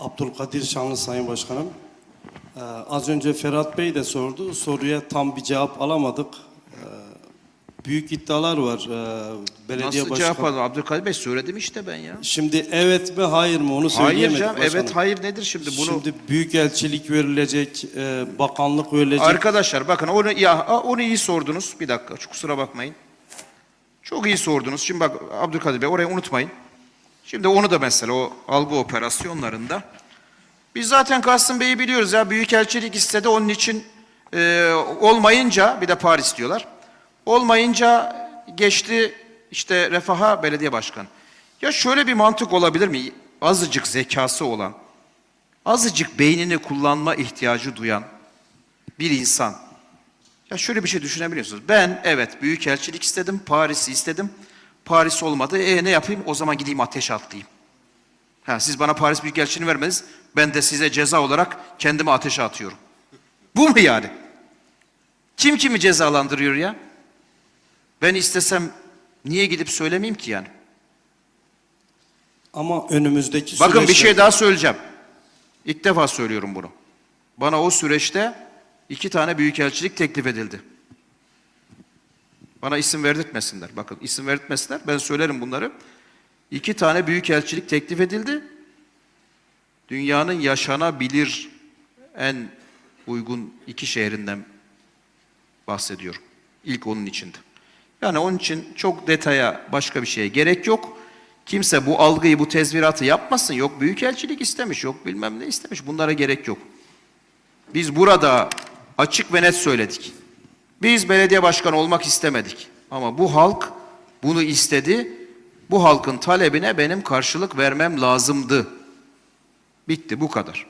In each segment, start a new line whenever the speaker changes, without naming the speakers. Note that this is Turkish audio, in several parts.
Abdülkadir Şanlı Sayın Başkanım. Ee, az önce Ferhat Bey de sordu. Soruya tam bir cevap alamadık. Ee, büyük iddialar var. Ee, belediye
Nasıl
başkanı.
cevap aldım? Abdülkadir Bey söyledim işte ben ya.
Şimdi evet mi hayır mı onu
Hayır
söyleyemedik
canım.
başkanım.
Evet hayır nedir şimdi bunu?
Şimdi büyükelçilik verilecek, e, bakanlık verilecek.
Arkadaşlar bakın onu ya onu iyi sordunuz. Bir dakika kusura bakmayın. Çok iyi sordunuz. Şimdi bak Abdülkadir Bey orayı unutmayın. Şimdi onu da mesela o algı operasyonlarında biz zaten Kasım Bey'i biliyoruz ya büyükelçilik istedi onun için e, olmayınca bir de Paris diyorlar. Olmayınca geçti işte Refah'a belediye başkanı. Ya şöyle bir mantık olabilir mi? Azıcık zekası olan, azıcık beynini kullanma ihtiyacı duyan bir insan. Ya şöyle bir şey düşünebiliyorsunuz. Ben evet büyükelçilik istedim, Paris'i istedim. Paris olmadı. E ne yapayım? O zaman gideyim ateş atlayayım. Ha, siz bana Paris büyükelçiliğini vermediniz. Ben de size ceza olarak kendimi ateşe atıyorum. Bu mu yani? Kim kimi cezalandırıyor ya? Ben istesem niye gidip söylemeyeyim ki yani?
Ama önümüzdeki
Bakın bir
süreçte-
şey daha söyleyeceğim. İlk defa söylüyorum bunu. Bana o süreçte iki tane büyükelçilik teklif edildi. Bana isim verdirtmesinler. Bakın isim verdirtmesinler. Ben söylerim bunları. İki tane büyükelçilik teklif edildi. Dünyanın yaşanabilir en uygun iki şehrinden bahsediyorum. İlk onun içinde. Yani onun için çok detaya başka bir şeye gerek yok. Kimse bu algıyı, bu tezviratı yapmasın. Yok büyükelçilik istemiş, yok bilmem ne istemiş. Bunlara gerek yok. Biz burada açık ve net söyledik. Biz belediye başkanı olmak istemedik. Ama bu halk bunu istedi. Bu halkın talebine benim karşılık vermem lazımdı. Bitti bu kadar.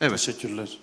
Evet.
Teşekkürler.